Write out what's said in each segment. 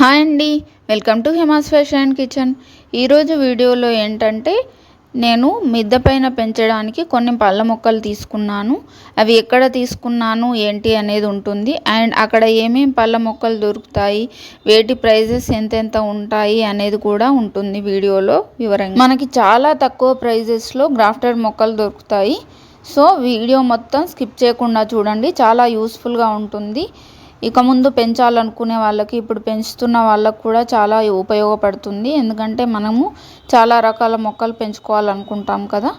Hi అండి. Welcome to Hima's fashion and kitchen. ఈరోజు వీడియోలో ఏంటంటే నేను మిద్దె పైన పెంచడానికి కొన్ని పళ్ళ మొక్కలు తీసుకున్నాను. అవి ఎక్కడ తీసుకున్నాను ఏంటి అనేది ఉంటుంది. అండ్ అక్కడ ఏమేమి పళ్ళ మొక్కలు దొరుకుతాయి వేటి ప్రైజెస్ ఎంతెంత ఉంటాయి అనేది కూడా ఉంటుంది వీడియోలో వివరంగా. మనకి చాలా తక్కువ ప్రైజెస్లో గ్రాఫ్టెడ్ మొక్కలు దొరుకుతాయి. సో వీడియో మొత్తం స్కిప్ చేయకుండా చూడండి. చాలా యూస్ఫుల్గా ఉంటుంది. ఇక ముందు పెంచాలనుకునే వాళ్ళకి ఇప్పుడు పెంచుతున్న వాళ్ళకు కూడా చాలా ఉపయోగపడుతుంది. ఎందుకంటే మనము చాలా రకాల మొక్కలు పెంచుకోవాలనుకుంటాం కదా.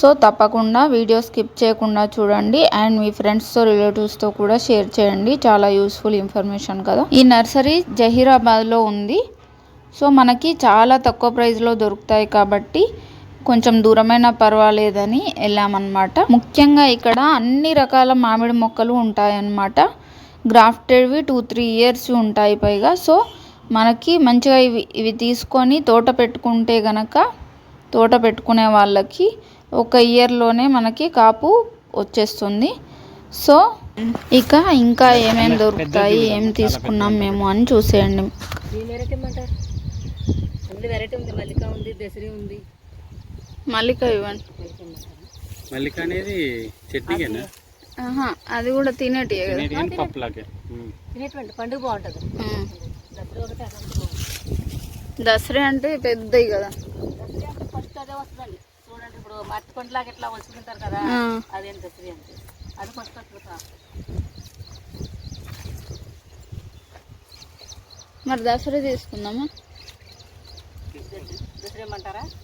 సో తప్పకుండా వీడియో స్కిప్ చేయకుండా చూడండి. అండ్ మీ ఫ్రెండ్స్తో రిలేటివ్స్తో కూడా షేర్ చేయండి. చాలా యూస్ఫుల్ ఇన్ఫర్మేషన్ కదా. ఈ నర్సరీ జహీరాబాద్లో ఉంది. సో మనకి చాలా తక్కువ ప్రైస్లో దొరుకుతాయి కాబట్టి కొంచెం దూరమైన పర్వాలేదని వెళ్ళామన్నమాట. ముఖ్యంగా ఇక్కడ అన్ని రకాల మామిడి మొక్కలు ఉంటాయన్నమాట. గ్రాఫ్టెడ్వి టూ త్రీ ఇయర్స్ ఉంటాయి పైగా. సో మనకి మంచిగా ఇవి ఇవి తీసుకొని తోట పెట్టుకుంటే గనక తోట పెట్టుకునే వాళ్ళకి ఒక ఇయర్లోనే మనకి కాపు వచ్చేస్తుంది. సో ఇక ఇంకా ఏమేమి దొరుకుతాయి ఏం తీసుకున్నాం మేము అని చూసేయండి. వెరైటీ ఇమ్మంటారు అన్ని వెరైటీ ఉంది మల్లిక ఉంది దసరి ఉంది. మల్లిక ఇవ్వండి. మల్లిక అనేది చట్నీకేనా? అది కూడా తినేటియే కదా. తినేటి పండుగ బాగుంటుంది. దసరా అంటే పెద్దవి కదా. దసరా అంటే ఫస్ట్ అదే వస్తుందండి. చూడండి ఇప్పుడు మట్టి పండులాగా ఇట్లా వస్తుంటారు కదా. అదేం దసరి అంటే. అది ఫస్ట్ వస్తుంది మరి దసరా తీసుకుందామా దసరా ఇమ్మంటారా చేయండి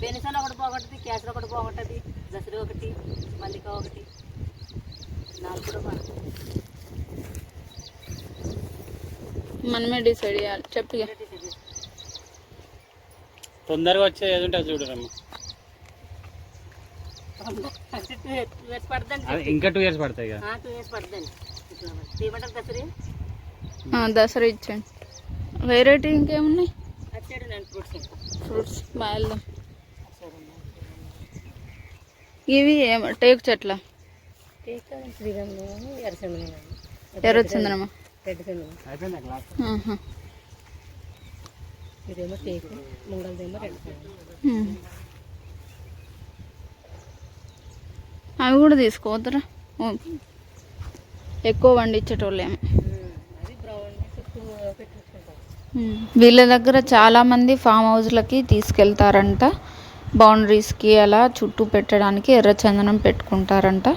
బెనిసన్ ఒకటి బాగుంటుంది కేసరి ఒకటి బాగుంటుంది దసరా ఒకటి మల్లిక ఒకటి. నాలుగు కూడా మనమే డిసైడ్ చేయాలి. చెప్పిగా తొందరగా వచ్చే ఏది ఉంటుంది చూడరమ్మ. ఇంకా టూ ఇయర్స్ పడతాయి దసరి? ఆ, దసరా ఇచ్చండి వెరైటీ ఇంకేమున్నాయి? ఫ్రూట్స్ బాగా ఇవి టేకు చెట్ల. ఇదేమో టేకు. అవి కూడా తీసుకోవద్దురా. ఎక్కువ ఉమ్. వీళ్ళ దగ్గర చాలామంది ఫామ్ హౌస్లకి తీసుకెళ్తారంట. బౌండరీస్కి అలా చుట్టూ పెట్టడానికి ఎర్రచందనం పెట్టుకుంటారంట.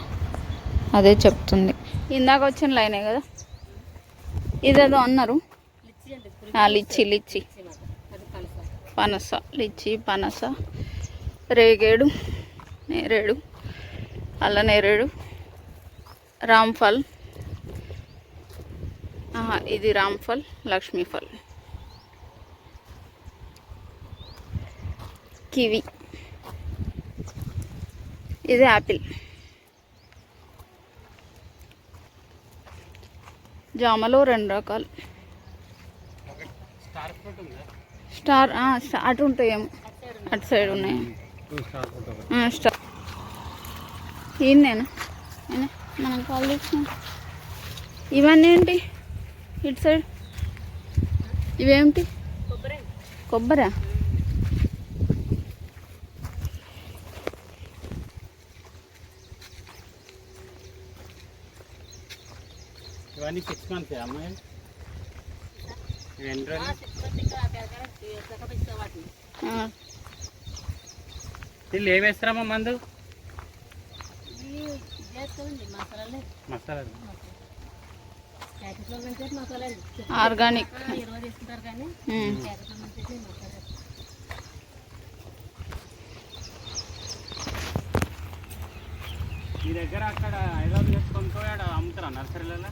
అదే చెప్తుంది. ఇందాక వచ్చిన లైనే కదా? ఇదేదో అన్నారు. లిచ్చి లిచ్చి. పనస లిచ్చి పనస రేగేడు నేరేడు అల్ల నేరేడు రామ్ఫల్ ఇది రామ్ఫల్ లక్ష్మీఫల్ కివి. ఇది యాపిల్ జామలో రెండు రకాలు. స్టార్ స్టార్ అటు ఉంటాయేమో. అటు సైడ్ ఉన్నాయి. స్టార్. ఈయనేనా ఈయన మనం కాల్ చేసిన ఇవన్నీ ఏంటి? ఇటు సైడ్. ఇవేమిటి? కొబ్బరి? ఇవన్నీ సిక్స్ మంత్స్ అమ్మాయి వీళ్ళు ఏం వేస్తారమ్మా మందు? మసాలా ఆర్గానిక్. మీ దగ్గర అక్కడ హైదరాబాద్ చేసుకొని అమ్ముతారా నర్సరీలలో?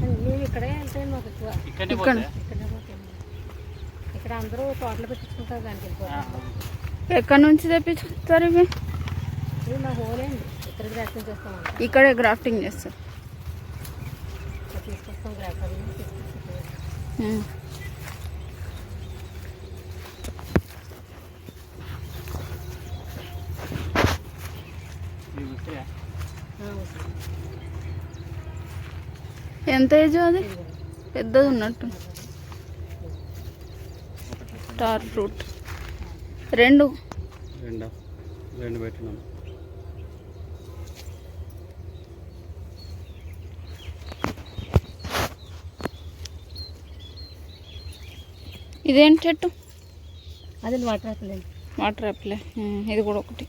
మేము ఇక్కడే వెళ్తాయండి మాకు ఎక్కువ ఇక్కడనే ఇక్కడ. పోతాయా? ఇక్కడే పోతాయండి ఇక్కడ అందరూ తోటలు పెట్టించుకుంటారు దానికి వెళ్ళిపోతారు ఎక్కడి నుంచి తెప్పించుతారు ఇవి ఇది మా హోలే అండి ఇక్కడ గ్రాఫ్టింగ్ చేస్తామండి ఇక్కడే గ్రాఫ్టింగ్ చేస్తారు అది తీసుకొస్తాం గ్రాఫ్టింగ్ తీసుకొస్తాం ఉమ్. ఇవి వస్తాయా? ఆ, ఓకే. ఎంత ఏజ్ అది? పెద్దది ఉన్నట్టు. స్టార్ ఫ్రూట్ రెండు. రెండు? రెండు పెట్టినాం. ఇదేంటి చెట్టు? అదే వాటర్ అవుతుందండి వాటర్ యాపిల్ ఇది కూడా ఒకటి.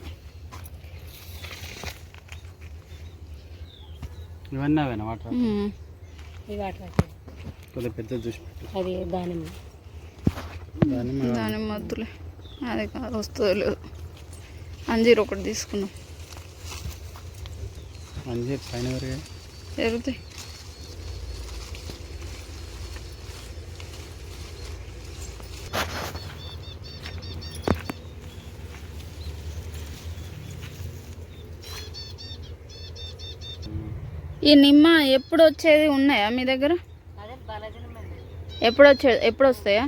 ఇవన్నీ అవేనా వాటర్ కొద్దిగా పెద్ద చూసి అది దానిమ్మ. దాన్ని దాని మద్దులే అది కాదు వస్తుందో లేదు. అంజీర్ ఒకటి తీసుకున్నాం. మంచి పైన పెరుగుతాయి. ఈ నిమ్మ ఎప్పుడు వచ్చేది ఉన్నాయా మీ దగ్గర? ఎప్పుడు వచ్చే ఎప్పుడు వస్తాయా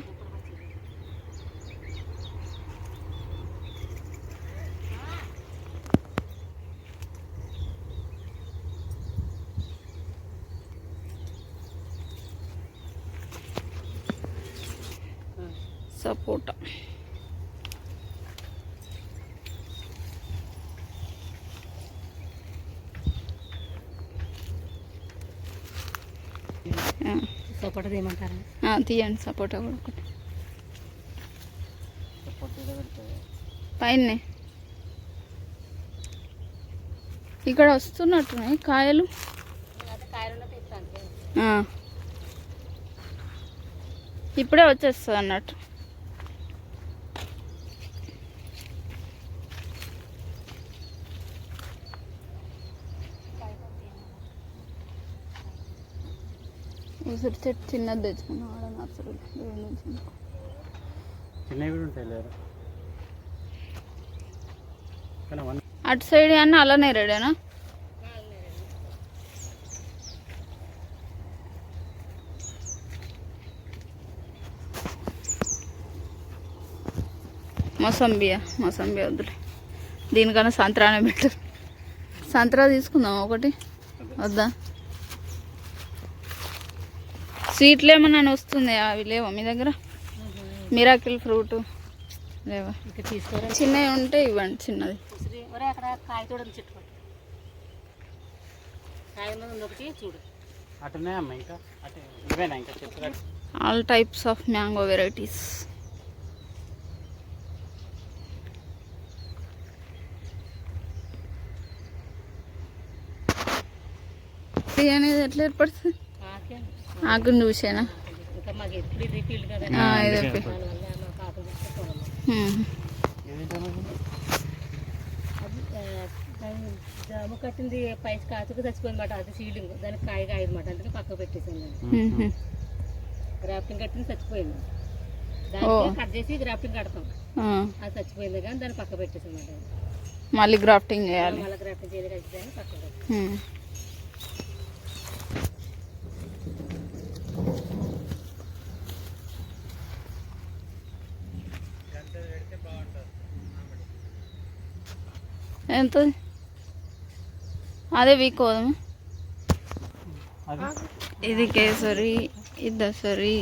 సపోటా. సపోటా తీయమంటారా తీయండి సపోటా కూడా ఒకటి పైన ఇక్కడ వస్తున్నట్టున్నాయి కాయలు? కాయలు ఇప్పుడే వచ్చేస్తుంది అన్నట్టు ఉసిరి చెట్టు చిన్నది తెచ్చుకున్నాం ఆడ నర్సరీ దూరం నుంచి చిన్నవి కూడా ఉంటాయి లేరు? కానీ అవన్నీ అటు సైడ్ అన్న అలానే రెడేనా? మొసంబియా? మొసంబియా వద్దులే. దీనికన్నా సంత్రానే బెటర్ సంత్రా తీసుకుందాం ఒకటి? వద్దా? స్వీట్లు ఏమన్నా వస్తుంది? అవి లేవా మీ దగ్గర? మిరాకిల్ ఫ్రూట్ లేవా? చిన్నవి ఉంటే ఇవ్వండి చిన్నది. All types of mango varieties అనేది ఎట్లా ఏర్పడుతుంది? ఆకుని చూసేనా? జాము కట్టింది పై. కాచుకు చచ్చిపోయింది మాట అది సీలింగ్ దానికి కాయ కాయదన్నమాట అందుకే పక్కకు పెట్టేసాను. గ్రాఫ్టింగ్ కట్టింది చచ్చిపోయింది ఓ. దానికి కట్ చేసి గ్రాఫ్టింగ్ కడతాం అది చచ్చిపోయింది కానీ దాన్ని పక్క పెట్టేసాను మళ్ళీ గ్రాఫ్టింగ్ చేయాలి మళ్ళీ గ్రాఫ్టింగ్ చేయదు కలిసి పక్క పెట్టేసాను హ్మ్. ఎంత? అదే వీక్ ఇది కేసరి ఇది దసరి.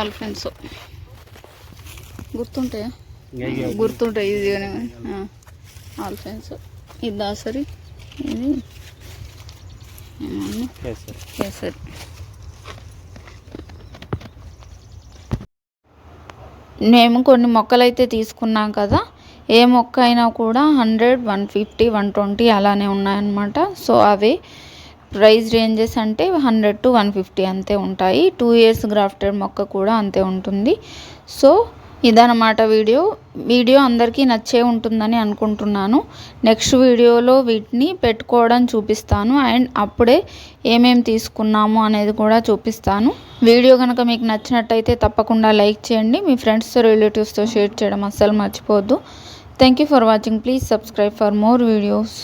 ఆల్ఫెన్సో గుర్తుంటాయా? గుర్తుంటాయి ఈజీగానే ఆల్ఫెన్సో ఇది దాసరి. ఇది కేసరి. మేము కొన్ని మొక్కలు అయితే తీసుకున్నాం కదా. ఏ మొక్క అయినా కూడా hundred one fifty one twenty అలానే ఉన్నాయన్నమాట. సో అవి ప్రైస్ రేంజెస్ అంటే హండ్రెడ్ టు వన్ ఫిఫ్టీ అంతే ఉంటాయి. టూ ఇయర్స్ గ్రాఫ్టెడ్ మొక్క కూడా అంతే ఉంటుంది. సో ఇదన్నమాట వీడియో. వీడియో అందరికీ నచ్చే ఉంటుందని అనుకుంటున్నాను. నెక్స్ట్ వీడియోలో వీటిని పెట్టుకోవడం చూపిస్తాను. అండ్ అప్పుడే ఏమేమి తీసుకున్నాము అనేది కూడా చూపిస్తాను. వీడియో కనుక మీకు నచ్చినట్టయితే తప్పకుండా లైక్ చేయండి. మీ ఫ్రెండ్స్తో రిలేటివ్స్తో షేర్ చేయడం అస్సలు మర్చిపోవద్దు. Thank you for watching. Please subscribe for more videos.